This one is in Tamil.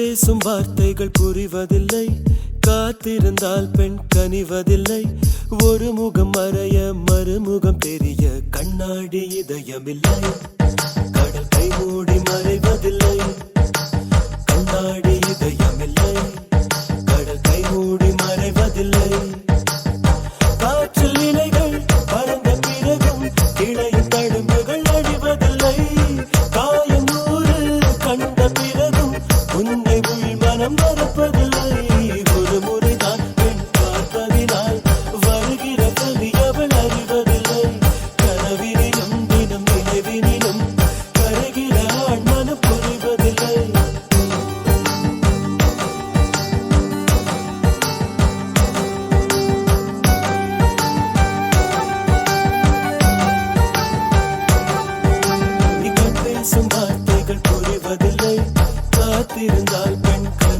பேசும் வார்த்தைகள் புரிவதில்லை. காத்திருந்தால் பெண் கனிவதில்லை. ஒரு முகம் மறைய மறுமுகம் தெரிய கண்ணாடி இதயமில்லை. கடல் உள் மனம் மறப்பதில்லை. ஒரு முறைதான் பெண் பார்ப்பதினால் வருகிற கவி அவள் அறிவதில்லை. கனவினிலும் தினம் நினைவினிலும் கருகிற ஆண் மனம் புரிவதில்லை. பேசும் வார்த்தைகள் புரிவதில்லை. காத்திருந்தால் பெண் கண்